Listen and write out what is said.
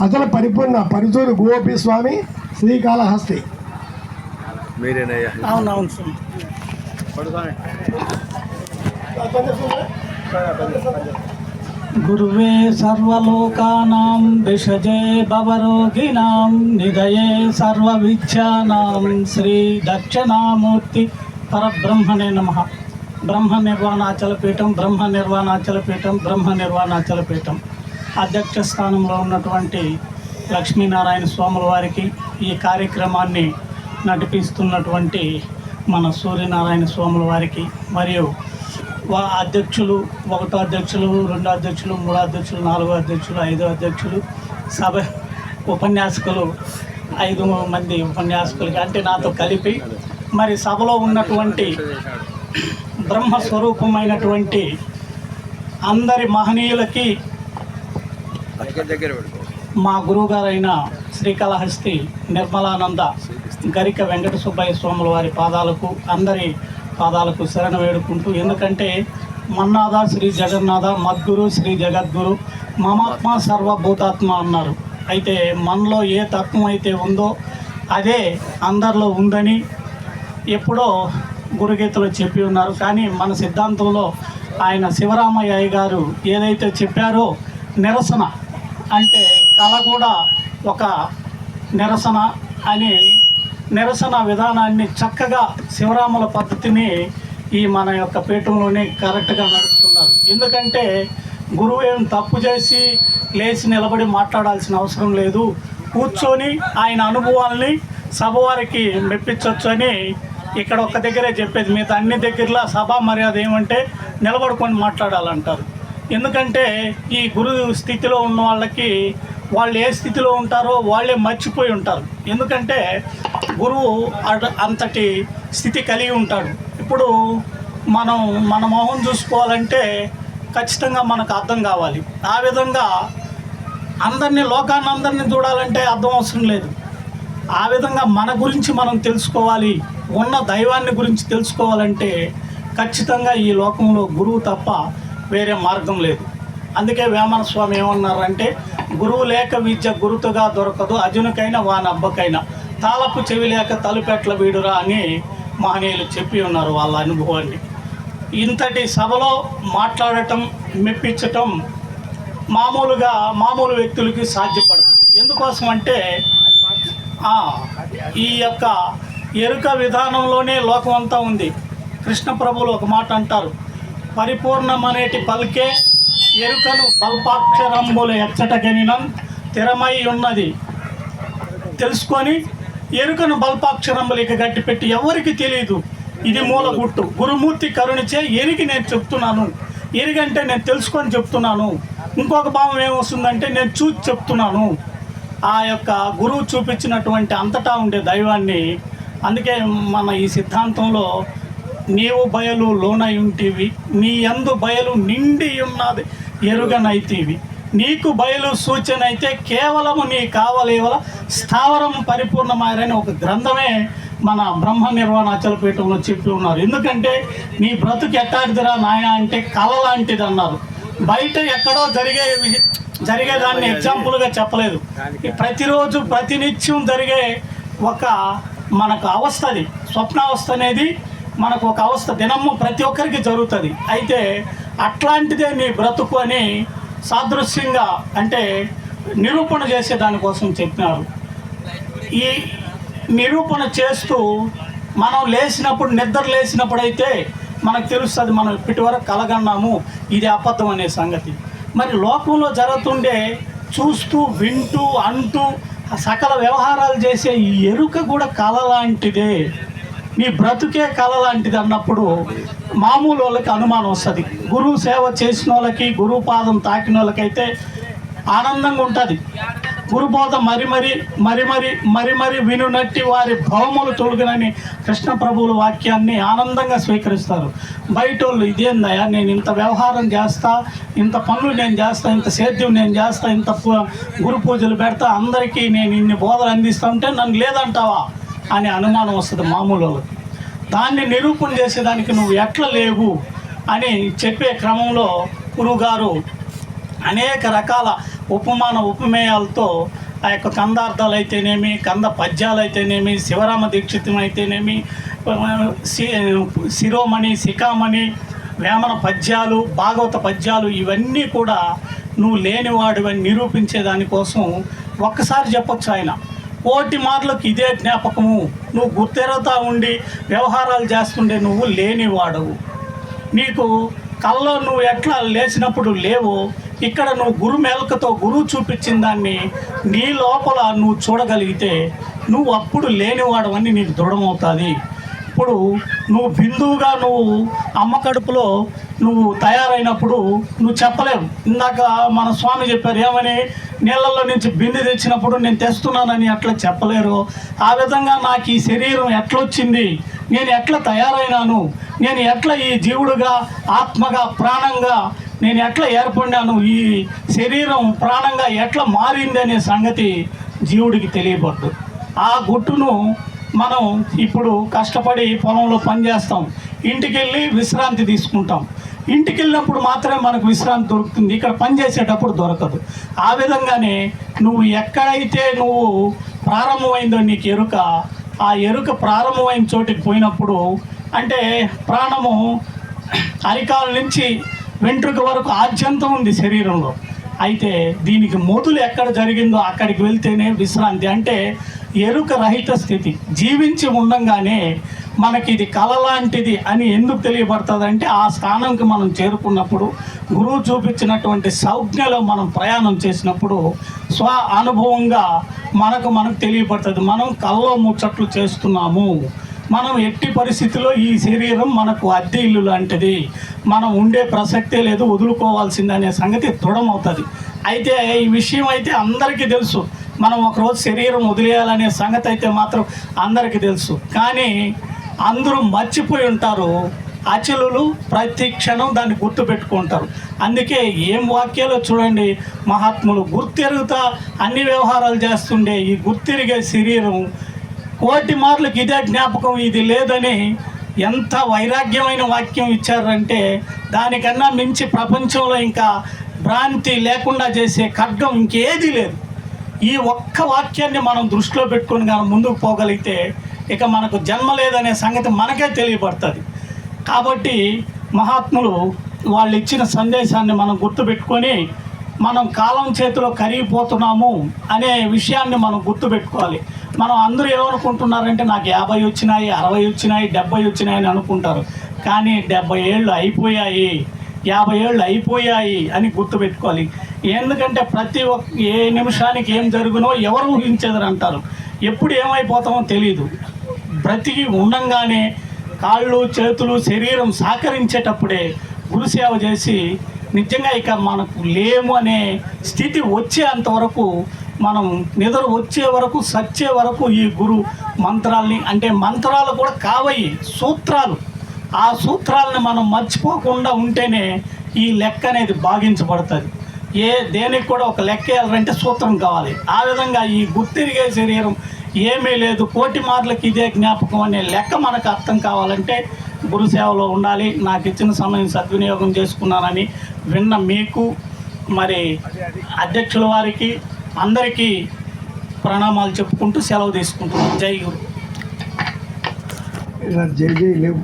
అచల పరిపూర్ణ పరిచూరు గోపి స్వామి శ్రీకాళహస్తి. మీరేనయ్యా. అవునవును గురువే సర్వలోకానాం విషజే భవరోగిణాం నిదయే సర్వవిద్యానాం శ్రీ దక్షిణామూర్తి పరబ్రహ్మణే నమ. బ్రహ్మ నిర్వాణాచల పీఠం బ్రహ్మ నిర్వాణాచల పీఠం బ్రహ్మ నిర్వాణాచల పీఠం. అధ్యక్ష స్థానంలో ఉన్నటువంటి లక్ష్మీనారాయణ స్వాముల వారికి ఈ కార్యక్రమాన్ని నడిపిస్తున్నటువంటి మన సూర్యనారాయణ స్వాముల వారికి మరియు వా అధ్యక్షులు ఒకటో అధ్యక్షులు రెండో అధ్యక్షులు మూడో అధ్యక్షులు నాలుగో అధ్యక్షులు ఐదో అధ్యక్షులు సభ ఉపన్యాసకులు ఐదు మంది ఉపన్యాసకులకి అంటే నాతో కలిపి మరి సభలో ఉన్నటువంటి బ్రహ్మస్వరూపమైనటువంటి అందరి మహనీయులకి మా గురువుగారైన శ్రీకాళహస్తి నిర్మలానంద గరిక వెంకట సుబ్బయ్య స్వాముల వారి పాదాలకు అందరి పాదాలకు శరణ వేడుకుంటూ ఎందుకంటే మన్నాథ శ్రీ జగన్నాథ మద్గురు శ్రీ జగద్గురు మమాత్మ సర్వభూతాత్మ అన్నారు. అయితే మనలో ఏ తత్వం అయితే ఉందో అదే అందరిలో ఉందని ఎప్పుడో గురుగీతలో చెప్పి ఉన్నారు. కానీ మన సిద్ధాంతంలో ఆయన శివరామయ్య గారు ఏదైతే చెప్పారో నిరసన అంటే కళ కూడా ఒక నిరసన అని నిరసన విధానాన్ని చక్కగా శివరాముల పద్ధతిని ఈ మన యొక్క పీఠంలోనే కరెక్ట్గా నడుపుతున్నారు. ఎందుకంటే గురువు ఏం తప్పు చేసి లేచి నిలబడి మాట్లాడాల్సిన అవసరం లేదు. కూర్చొని ఆయన అనుభవాల్ని సభవారికి మెప్పించవచ్చు అని ఇక్కడ ఒక్క దగ్గరే చెప్పేది. మిగతా అన్ని దగ్గరలో సభా మర్యాద ఏమంటే నిలబడుకొని మాట్లాడాలంటారు. ఎందుకంటే ఈ గురు స్థితిలో ఉన్న వాళ్ళకి వాళ్ళు ఏ స్థితిలో ఉంటారో వాళ్ళే మర్చిపోయి ఉంటారు. ఎందుకంటే గురువు అట- అంతటి స్థితి కలిగి ఉంటాడు. ఇప్పుడు మనం మన మొహం చూసుకోవాలంటే ఖచ్చితంగా మనకు అర్థం కావాలి. ఆ విధంగా అందరినీ లోకాన్ని అందరినీ చూడాలంటే అర్థం అవసరం లేదు. ఆ విధంగా మన గురించి మనం తెలుసుకోవాలి. ఉన్న దైవాన్ని గురించి తెలుసుకోవాలంటే ఖచ్చితంగా ఈ లోకంలో గురువు తప్ప వేరే మార్గం లేదు. అందుకే వేమన స్వామి ఏమన్నారంటే గురువు లేక విద్య గురుతుగా దొరకదు అర్జునికైనా వాని అబ్బకైనా తాళపు చెవి లేక తలుపెట్ల వీడురా అని మహనీయులు చెప్పి ఉన్నారు వాళ్ళ అనుభవాన్ని. ఇంతటి సభలో మాట్లాడటం మెప్పించటం మామూలుగా మామూలు వ్యక్తులకి సాధ్యపడదు. ఎందుకోసం అంటే ఈ యొక్క ఎరుక విధానంలోనే లోకం అంతా ఉంది. కృష్ణ ప్రభువులు ఒక మాట అంటారు పరిపూర్ణమనేటి పలికే ఎరుకను బల్పాక్షరంబులు ఎచ్చటగనినం స్థిరమై ఉన్నది తెలుసుకొని ఎరుకను బల్పాక్షరంబులు ఇక గట్టిపెట్టి ఎవరికి తెలియదు ఇది మూల గుట్టు గురుమూర్తి కరుణిచే ఎరిగి నేను చెప్తున్నాను. ఎరిగంటే నేను తెలుసుకొని చెప్తున్నాను. ఇంకొక భావం ఏమొస్తుందంటే నేను చూసి చెప్తున్నాను. ఆ యొక్క గురువు చూపించినటువంటి అంతటా ఉండే దైవాన్ని. అందుకే మన ఈ సిద్ధాంతంలో నీవు బయలు లోనై ఉంటివి నీ యందు బయలు నిండి ఉన్నది ఎరుగనైతీవి. నీకు బయలు సూచన అయితే కేవలము నీ కావలేవల స్థావరం పరిపూర్ణమాయరని ఒక గ్రంథమే మన బ్రహ్మ నిర్వాణాచల పీఠంలో చెప్పి ఉన్నారు. ఎందుకంటే నీ బ్రతుకు ఎట్టాడిదిరా నాయన అంటే కళ లాంటిది అన్నారు బయట ఎక్కడో జరిగే జరిగేదాన్ని ఎగ్జాంపుల్గా చెప్పలేదు. ప్రతిరోజు ప్రతినిత్యం జరిగే ఒక మనకు అవస్థ అది. స్వప్నావస్థ అనేది మనకు ఒక అవస్థ దినము ప్రతి ఒక్కరికి జరుగుతుంది. అయితే అట్లాంటిదే నీ బ్రతుకు అని సాదృశ్యంగా అంటే నిరూపణ చేసే దానికోసం చెప్పినారు. ఈ నిరూపణ చేస్తూ మనం లేచినప్పుడు నిద్ర లేచినప్పుడు అయితే మనకు తెలుస్తుంది మనం ఇప్పటి వరకు కలగన్నాము ఇది అబద్ధం అనే సంగతి. మరి లోకంలో జరుగుతుండే చూస్తూ వింటూ అంటూ సకల వ్యవహారాలు చేసే ఈ ఎరుక కూడా కళ లాంటిదే. నీ బ్రతుకే కళ లాంటిది అన్నప్పుడు మామూలు వాళ్ళకి అనుమానం వస్తుంది. గురువు సేవ చేసిన వాళ్ళకి గురువు పాదం తాకిన వాళ్ళకైతే ఆనందంగా ఉంటుంది. గురుబోధ మరి మరి మరి మరి మరి మరి వినునట్టి వారి భవములు తొలగినని కృష్ణ ప్రభువుల వాక్యాన్ని ఆనందంగా స్వీకరిస్తారు. బయట వాళ్ళు ఇదేందయ్యా నేను ఇంత వ్యవహారం చేస్తా ఇంత పనులు నేను చేస్తా ఇంత సేద్యం నేను చేస్తా ఇంత గురు పూజలు పెడతా అందరికీ నేను ఇన్ని బోధలు అందిస్తా ఉంటే నన్ను లేదంటావా? అనే అనుమానం వస్తుంది మామూలు వాళ్ళకి దాన్ని నిరూపణ చేసేదానికి నువ్వు ఎట్లా లేవు అని చెప్పే క్రమంలో గురువుగారు అనేక రకాల ఉపమాన ఉపమేయాలతో ఆ యొక్క కందార్థాలు అయితేనేమి కంద పద్యాలు అయితేనేమి శివరామ దీక్షితం అయితేనేమి సి- శిరోమణి శిఖామణి వేమన పద్యాలు భాగవత పద్యాలు ఇవన్నీ కూడా నువ్వు లేనివాడివని నిరూపించే దానికోసం ఒక్కసారి చెప్పొచ్చు ఆయన. కోటి మార్లకు ఇదే జ్ఞాపకము. నువ్వు గుర్తెరతా ఉండి వ్యవహారాలు చేస్తుండే నువ్వు లేనివాడవు. నీకు కల్లో నువ్వు ఎట్లా లేచినప్పుడు లేవు ఇక్కడ నువ్వు గురు మేలకతో గురువు చూపించిన దాన్ని నీ లోపల నువ్వు చూడగలిగితే నువ్వు అప్పుడు లేనివాడవని నీకు దృఢమవుతుంది. ఇప్పుడు నువ్వు బిందువుగా నువ్వు అమ్మ కడుపులో నువ్వు తయారైనప్పుడు నువ్వు చెప్పలేవు. ఇందాక మన స్వామి చెప్పారు ఏమని? నీళ్ళల్లో నుంచి బిందె తెచ్చినప్పుడు నేను తెస్తున్నానని అట్లా చెప్పలేరు. ఆ విధంగా నాకు ఈ శరీరం ఎట్లొచ్చింది? నేను ఎట్లా తయారైనాను? నేను ఎట్లా ఈ జీవుడుగా ఆత్మగా ప్రాణంగా నేను ఎట్లా ఏర్పడినాను? ఈ శరీరం ప్రాణంగా ఎట్లా మారింది అనే సంగతి జీవుడికి తెలియబడ్డు ఆ గుట్టును మనం ఇప్పుడు కష్టపడి పొలంలో పనిచేస్తాం. ఇంటికి వెళ్ళి విశ్రాంతి తీసుకుంటాం. ఇంటికి వెళ్ళినప్పుడు మాత్రమే మనకు విశ్రాంతి దొరుకుతుంది. ఇక్కడ పని చేసేటప్పుడు దొరకదు. ఆ విధంగానే నువ్వు ఎక్కడైతే నువ్వు ప్రారంభమైందో నీకు ఎరుక ఆ ఎరుక ప్రారంభమైన చోటికి పోయినప్పుడు అంటే ప్రాణము అరికాల నుంచి వెంట్రుక వరకు ఆద్యంతం ఉంది శరీరంలో. అయితే దీనికి మొదలు ఎక్కడ జరిగిందో అక్కడికి వెళ్తేనే విశ్రాంతి. అంటే ఎరుక రహిత స్థితి. జీవించి ఉండంగానే మనకి ఇది కళ లాంటిది అని ఎందుకు తెలియబడుతుంది అంటే ఆ స్థానంకి మనం చేరుకున్నప్పుడు గురువు చూపించినటువంటి సంజ్ఞలో మనం ప్రయాణం చేసినప్పుడు స్వ అనుభవంగా మనకు మనకు తెలియబడుతుంది. మనం కళ్ళలో ముచ్చట్లు చేస్తున్నాము. మనం ఎట్టి పరిస్థితిలో ఈ శరీరం మనకు అద్దె ఇల్లు లాంటిది. మనం ఉండే ప్రసక్తే లేదు వదులుకోవాల్సింది అనే సంగతి దృఢమవుతుంది. అయితే ఈ విషయం అయితే అందరికీ తెలుసు. మనం ఒకరోజు శరీరం వదిలేయాలనే సంగతి అయితే మాత్రం అందరికీ తెలుసు. కానీ అందరూ మర్చిపోయి ఉంటారు. అచలులు ప్రతి క్షణం దాన్ని గుర్తు పెట్టుకుంటారు అందుకే ఏం వాక్యాలో చూడండి మహాత్ములు గుర్తెరుగుతా అన్ని వ్యవహారాలు చేస్తుండే ఈ గుర్తిరిగే శరీరం. కోటి మార్లకు ఇదే జ్ఞాపకం ఇది లేదని ఎంత వైరాగ్యమైన వాక్యం ఇచ్చారంటే దానికన్నా మించి ప్రపంచంలో ఇంకా భ్రాంతి లేకుండా చేసే ఖడ్గం ఇంకేది లేదు. ఈ ఒక్క వాక్యాన్ని మనం దృష్టిలో పెట్టుకొని కానీ ముందుకు పోగలిగితే ఇక మనకు జన్మ లేదనే సంగతి మనకే తెలియబడుతుంది కాబట్టి మహాత్ములు వాళ్ళు ఇచ్చిన సందేశాన్ని మనం గుర్తుపెట్టుకొని మనం కాలం చేతిలో కరిగిపోతున్నాము అనే విషయాన్ని మనం గుర్తుపెట్టుకోవాలి. మనం అందరూ ఏమనుకుంటున్నారంటే నాకు యాభై వచ్చినాయి అరవై వచ్చినాయి డెబ్బై వచ్చినాయి అని అనుకుంటారు. కానీ డెబ్బై ఏళ్ళు అయిపోయాయి యాభై ఏళ్ళు అయిపోయాయి అని గుర్తుపెట్టుకోవాలి. ఎందుకంటే ప్రతి ఒక్క ఏ నిమిషానికి ఏం జరుగునో ఎవరు ఊహించేదని అంటారు ఎప్పుడు ఏమైపోతామో తెలియదు బ్రతికి ఉండంగానే కాళ్ళు చేతులు శరీరం సహకరించేటప్పుడే గురుసేవ చేసి నిజంగా ఇక మనకు లేము అనే స్థితి వచ్చేంత వరకు మనం నిద్ర వచ్చే వరకు సచ్చే వరకు ఈ గురు మంత్రాల్ని అంటే మంత్రాలు కూడా కావయి సూత్రాలు. ఆ సూత్రాలను మనం మర్చిపోకుండా ఉంటేనే ఈ లెక్క అనేది భాగించబడుతుంది ఏ దేనికి కూడా ఒక లెక్క వేయాలంటే సూత్రం కావాలి. ఆ విధంగా ఈ గుర్తిరిగే శరీరం ఏమీ లేదు. కోటి మార్లకి ఇదే జ్ఞాపకం అనే లెక్క మనకు అర్థం కావాలంటే గురు సేవలో ఉండాలి. నాకు ఇచ్చిన సమయం సద్వినియోగం చేసుకున్నానని విన్న మీకు మరి అధ్యక్షుల వారికి అందరికీ ప్రణామాలు చెప్పుకుంటూ సెలవు తీసుకుంటున్నాను జై గురు. జై జై లేవు.